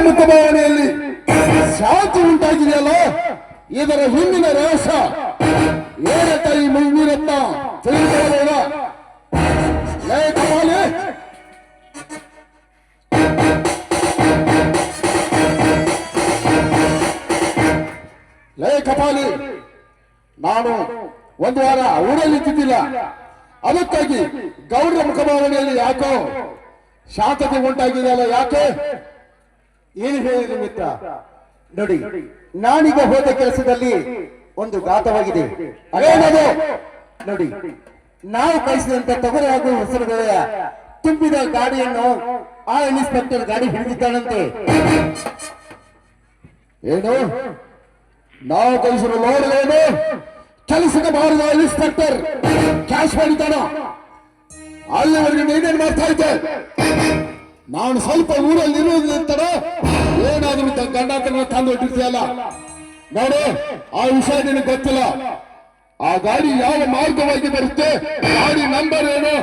ಮುಖಭಾವನೆಯಲ್ಲಿ ಶಾಂತಿ ಉಂಟಾಗಿದೆಯಲ್ಲ? ಇದರ ಹಿಂದಿನ ರಹಸ್ಯ ಏರ ಈ ಮುಗಿರತ್ನ ತಿಳಿದುಕೊಳ್ಳೋಣ ಲೇ ಕಪಾಲಿ ನಾನು ಒಂದು ವಾರ ಊರಲ್ಲಿ ಇದ್ದಿದ್ದಿಲ್ಲ. ಅದಕ್ಕಾಗಿ ಗೌಡರ ಮುಖಭಾವನೆಯಲ್ಲಿ ಯಾಕೋ ಶಾಂತತೆ ಉಂಟಾಗಿದೆಯಲ್ಲ ಯಾಕೆ? ಏನು ಹೇಳಿ ಮಿತ್ರ ನೋಡಿ, ನಾನೀಗ ಹೋದ ಕೆಲಸದಲ್ಲಿ ಒಂದು ಗಾತವಾಗಿದೆ. ಅದೇನದು? ನೋಡಿ, ನಾವು ಕಳಿಸಿದಂತ ತೊಗರೆ ಹಾಗೂ ತುಂಬಿದ ಗಾಡಿಯನ್ನು ಆ ಇನ್ಸ್ಪೆಕ್ಟರ್ ಗಾಡಿ ಹಿಡಿದಿದ್ದಾನಂತೆ. ಏನು? ನಾವು ಕಳಿಸಿರೋ ನೋಡಲೇನು ಕೆಲಸಕ್ಕೆ ಬಾರದ ಇನ್ಸ್ಪೆಕ್ಟರ್. ಕ್ಯಾಶ್ ಮಾಡಿದ್ದಾನ? ಅಲ್ಲಿವರೆಗೆ ಏನೇನು ಮಾಡ್ತಾ ಇದ್ದೆ? ನಾನು ಸ್ವಲ್ಪ ಊರಲ್ಲಿ ಇರುವುದು ಇಟ್ಟಿರ್ತೀಯಲ್ಲ ನೋಡು, ಆ ವಿಷಯ ನಿನಗೆ ಗೊತ್ತಿಲ್ಲ. ಆ ಗಾಡಿ ಯಾವ ಮಾರ್ಗವಾಗಿ ಬರುತ್ತೆ? ಗಾಡಿ ನಂಬರ್ ಏನು?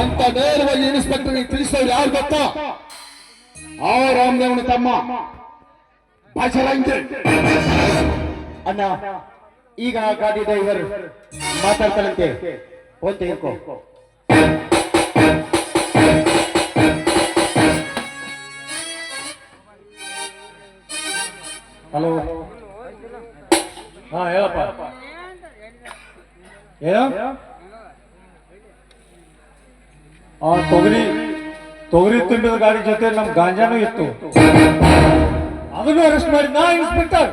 ಅಂತ ನೇರವಾಗಿ ಇನ್ಸ್ಪೆಕ್ಟರ್ ತಿಳಿಸೋರು ಯಾರು ಗೊತ್ತಾ? ಆ ರಾಮದೇವನ ತಮ್ಮ. ಭಾಷೆ ಅಣ್ಣ, ಈಗ ಗಾಡಿ ಡ್ರೈವರ್ ಮಾತಾಡ್ತಾನಂತೆ. Phone hello. ಹಾ, ಹೇಳಪ್ಪ. ಏನು? ಆ, ತೊಗರಿ ತೊಗರಿ ತುಂಬಿದ ಗಾಡಿ ಜೊತೆ ನಮ್ಮ ಗಾಂಜಾನು ಇತ್ತು. ಅದನ್ನು ಅರೆಸ್ಟ್ ಮಾಡಿ ನಾ ಇನ್ಸ್ಪೆಕ್ಟರ್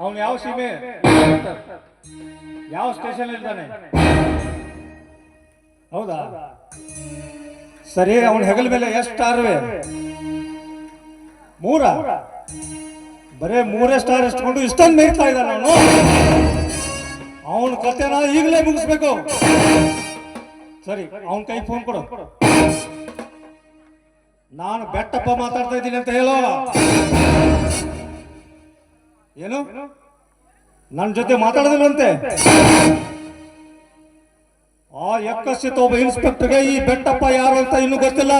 ಅವನು ಯಾವ ಸೀಮೆ? ಯಾವ ಸ್ಟೇಷನ್ ಇದ್ದಾನೆ? ಹೌದಾ? ಸರಿ, ಅವನ ಹೆಗಲ ಮೇಲೆ ಎಷ್ಟು ಸ್ಟಾರ್ವೆ ಮೂರ? ಬರೇ ಮೂರೇ ಸ್ಟಾರ್ ಇಷ್ಟಕೊಂಡು ಇಷ್ಟೊಂದು ಮೇಯ್ತಾ ಇದ್ದ ನಾನು ಅವನ ಕತೆನ ಈಗಲೇ ಮುಗಿಸ್ಬೇಕು. ಸರಿ, ಅವನ ಕೈ ಫೋನ್ ಕೊಡು. ನಾನು ಬೆಟ್ಟಪ್ಪ ಮಾತಾಡ್ತಾ ಇದ್ದೀನಿ ಅಂತ ಹೇಳೋ ಏನು? ನನ್ನ ಜೊತೆ ಮಾತಾಡೋದಿಲ್ಲಂತೆ. ಆ ಎಕ್ಕಸಿತ ಒಬ್ಬ ಇನ್ಸ್ಪೆಕ್ಟರ್ಗೆ ಈ ಬೆಟ್ಟಪ್ಪ ಯಾರು ಅಂತ ಇನ್ನೂ ಗೊತ್ತಿಲ್ಲ.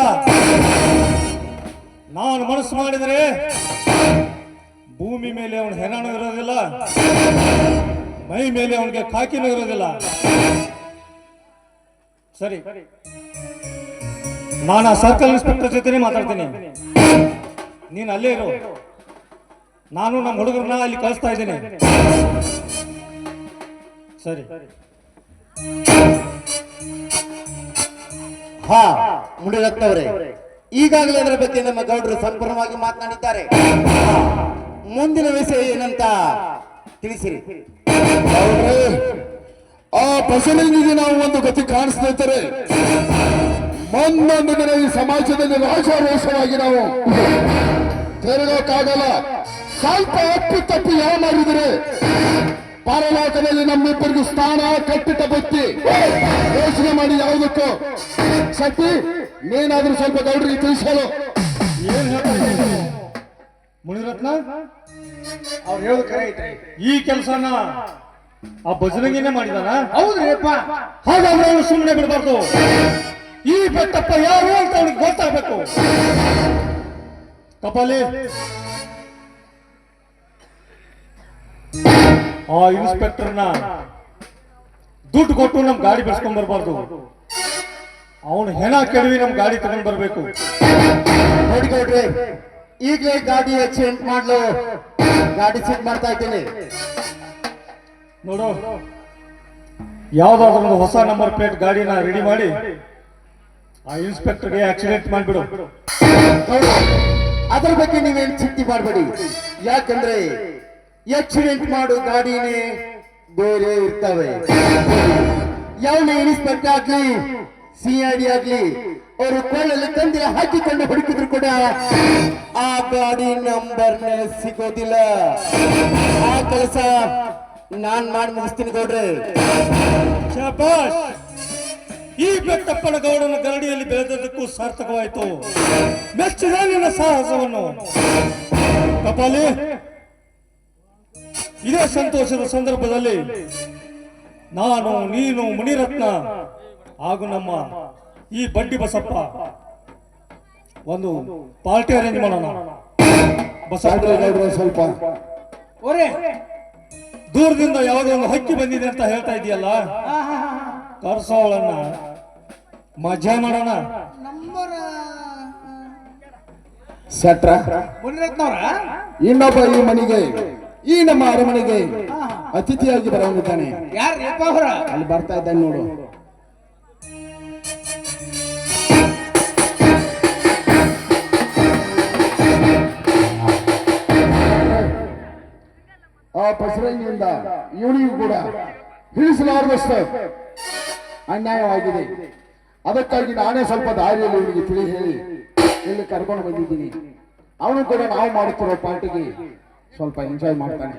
ನಾನು ಮನಸ್ಸು ಮಾಡಿದರೆ ಭೂಮಿ ಮೇಲೆ ಅವನ ಹೆಣನೂ ಇರೋದಿಲ್ಲ, ಮೈ ಮೇಲೆ ಅವನಿಗೆ ಕಾಕಿನೂ ಇರೋದಿಲ್ಲ. ಸರಿ. ನಾನು ಸರ್ಕಲ್ ಇನ್ಸ್ಪೆಕ್ಟರ್ ಜೊತೆ ಮಾತಾಡ್ತೀನಿ. ನೀನು ಅಲ್ಲೇ ಇರು. ನಾನು ನಮ್ಮ ಹುಡುಗರನ್ನ ಅಲ್ಲಿ ಕಳಿಸ್ತಾ ಇದ್ದೀನಿ. ಸರಿ. ಹಾ ಮುಡಿರತ್ನವರೇ ಈಗಾಗಲೇ ಅದರ ಬಗ್ಗೆ ನಮ್ಮ ಗೌಡರು ಸಂಪೂರ್ಣವಾಗಿ ಮಾತನಾಡಿದ್ದಾರೆ. ಮುಂದಿನ ವಿಷಯ ಏನಂತ ತಿಳಿಸಿರಿ. ಆ ಬಸವಲಿಂಗಿಗೆ ನಾವು ಒಂದು ಗತಿ ಕಾಣಿಸ್ತಾ ಇದ್ದಾರೆ ಮುಂದೊಂದು ದಿನ ಈ ಸಮಾಜದಲ್ಲಿ ರಾಜಾರೋಷವಾಗಿ ನಾವು ತಿರುಗೋಕ್ಕಾಗಲ್ಲ ಸ್ವಲ್ಪ ಅಪ್ಪಿ ತಪ್ಪಿ ಯಾವ ಮಾಡಿದರೆ, ಪರಲೋಕದಲ್ಲಿ ನಮ್ಮಿಬ್ಬರಿಗೂ ಸ್ಥಾನ ಕಟ್ಟಿಟ್ಟ ಬತ್ತಿ ಯೋಚನೆ ಮಾಡಿ ಯಾವುದಕ್ಕೂ. ಶಕ್ತಿ ನೀನಾದ್ರೂ ಸ್ವಲ್ಪ ಗೌಡ್ರಿಗೆ ತಿಳಿಸಲು ಏನ್ ಹೇಳ್ತಾರೆ ಮುನಿರತ್ನ ಅವ್ರು ಹೇಳುದು ಕರೆ ಈ ಕೆಲಸನ ಆ ಬಜರಂಗಿನೇ ಮಾಡಿದಾನ? ಹೌದ್ರಿಪ್ಪ ಹಾಗಾದ್ರೆ ಅವನು ಸುಮ್ಮನೆ ಬಿಡಬಾರ್ದು. ಈ ಬೆಟ್ಟಪ್ಪ ಯಾರು ಅಂತ ಅವನಿಗೆ ಗೊತ್ತಾಗಬೇಕು. ಕಪಾಲಿ. ಆ ಇನ್ಸ್ಪೆಕ್ಟರ್ನ ದುಡ್ಡು ಕೊಟ್ಟು ನಮ್ ಗಾಡಿ ಬಿಡಿಸ್ಕೊಂಡ್ ಬರ್ಬಾರ್ದು. ಅವನು ಹೆಣ ಕೆಡವಿ ನಮ್ ಗಾಡಿ ತಗೊಂಡ್ ಬರ್ಬೇಕು. ನೋಡಿ ಗೌಡ್ರೆ ಈಗಲೇ ಗಾಡಿ ಆಕ್ಸಿಡೆಂಟ್ ಮಾಡ್ಲು. ಗಾಡಿ ಸೆಟ್ ಮಾಡ್ತಾ ಇದ್ದೀನಿ. ನೋಡು ಯಾವ್ದಾದ್ರು ಒಂದು ಹೊಸ ನಂಬರ್ ಪ್ಲೇಟ್ ಗಾಡಿನ ರೆಡಿ ಮಾಡಿ ಆ ಇನ್ಸ್ಪೆಕ್ಟರ್ಗೆ ಆಕ್ಸಿಡೆಂಟ್ ಮಾಡ್ಬಿಡು. ಅದ್ರ ಬಗ್ಗೆ ನೀವೇನು ಚಿಂತೆ ಮಾಡಬೇಡಿ. ಯಾಕಂದ್ರೆ ಆಕ್ಸಿಡೆಂಟ್ ಮಾಡು ಗಾಡಿನೇ ಬೇರೆ ಇರ್ತವೆ. ಯಾವ ಇನ್ಸ್ಪೆಕ್ಟರ್ ಆಗ್ಲಿ ಸಿ ಐ ಡಿ ಆಗ್ಲಿ, ಅವರು ಕೊಳ್ಳಲ್ಲಿ ತಂದಿರ ಹಾಕಿಕೊಂಡು ಹುಡುಕಿದ್ರು ಕೂಡ ಆ ಗಾಡಿ ನಂಬರ್ ಸಿಗೋದಿಲ್ಲ. ಆ ಕೆಲಸ ನಾನ್ ಮಾಡಿ ಮುಗಿಸ್ತೀನಿ ಗೌಡ್ರೆ. ಈ ಬೆಟ್ಟಪ್ಪನ ಗೌಡನ ಗರಡಿಯಲ್ಲಿ ಬೆಳೆದದ್ದಕ್ಕೂ ಸಾರ್ಥಕವಾಯಿತು. ಮೆಚ್ಚಿದ ನಿನ್ನ ಸಾಹಸವನ್ನು. ಕಪಾಲಿ, ಇದೇ ಸಂತೋಷದ ಸಂದರ್ಭದಲ್ಲಿ ನಾನು, ನೀನು, ಮುನಿರತ್ನ ಹಾಗೂ ನಮ್ಮ ಈ ಬಂಡಿ ಬಸಪ್ಪ ಒಂದು ಪಾರ್ಟಿ ಅರೇಂಜ್ ಮಾಡೋಣ. ಸ್ವಲ್ಪ. ಓರೆ ದೂರದಿಂದ ಯಾವುದೋ ಒಂದು ಹಕ್ಕಿ ಬಂದಿದೆ ಅಂತ ಹೇಳ್ತಾ ಇದೆಯಲ್ಲ? ಕರ್ಸೋಳನ್ನ ಮಜಾ ಮಾಡೋಣ. ನಂಬರ್ ಸೆಟ್ರ? ಮುನಿರತ್ನವ್ರ? ಇನ್ನೊಬ್ಬ ಈ ಮನೆಗೆ ಈ ನಮ್ಮ ಅರಮನೆಗೆ ಅತಿಥಿಯಾಗಿ ಅವರ ಅಲ್ಲಿ ಬರ್ತಾ ಇದ್ದಾನೆ ನೋಡು. ಇವನಿಗೂ ಕೂಡ ತಿಳಿಸಲಾರದಷ್ಟು ಅನ್ಯಾಯವಾಗಿದೆ. ಅದಕ್ಕಾಗಿ ನಾನೇ ಸ್ವಲ್ಪ ದಾರಿಯಲ್ಲಿ ಇವನಿಗೆ ತಿಳಿ ಹೇಳಿ, ಇಲ್ಲಿ ಕರ್ಕೊಂಡು ಬಂದಿದ್ದೀನಿ. ಅವನು ಕೂಡ ನಾವು ಮಾಡುತ್ತಿರೋ ಪಾರ್ಟಿಗೆ ಸ್ವಲ್ಪ ಎಂಜಾಯ್ ಮಾಡ್ತಾನೆ.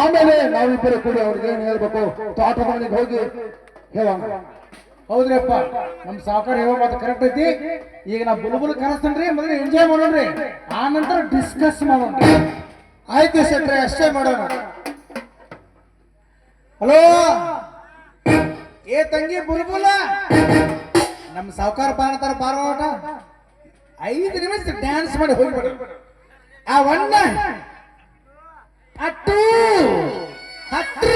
ಆಮೇಲೆ ನಾವಿಬ್ಬರು ಕೂಡ ಅವ್ರಿಗೆ ಏನು ಹೇಳ್ಬೇಕು? ತೋಟ ಮನೆಗೆ ಹೋಗಿ ಹೇಳೋಣ. ಹೌದ್ರಿಪ್ಪ, ನಮ್ ಸಾವುಕಾರ ಹೇಳೋ ಮಾತು ಕರೆಕ್ಟ್ ಐತಿ. ಈಗ ನಾ ಬುಲ್ಬುಲ್ ಕರೆಸ್ತೇನ್ರಿ ಮೊದಲು ಎಂಜಾಯ್ ಮಾಡೋಣ್ರಿ. ಆ ನಂತರ ಡಿಸ್ಕಸ್ ಮಾಡೋಣ ಆಯ್ತು ಸತ್ರ, ಅಷ್ಟೇ ಮಾಡೋಣ. ಹಲೋ? ಏ ತಂಗಿ ಬುಲ್ಬುಲ ನಮ್ಮ ಸಾವುಕಾರ ಬಾಣತಾರ ಬಾರೋಟ ಐದು ನಿಮಿಷ ಡ್ಯಾನ್ಸ್ ಮಾಡಿ ಹೋಗ್ಬಿಡಿ. ಆ ಒಣ್ಣ. ಅಟ್ಟು. ಹತ್ತು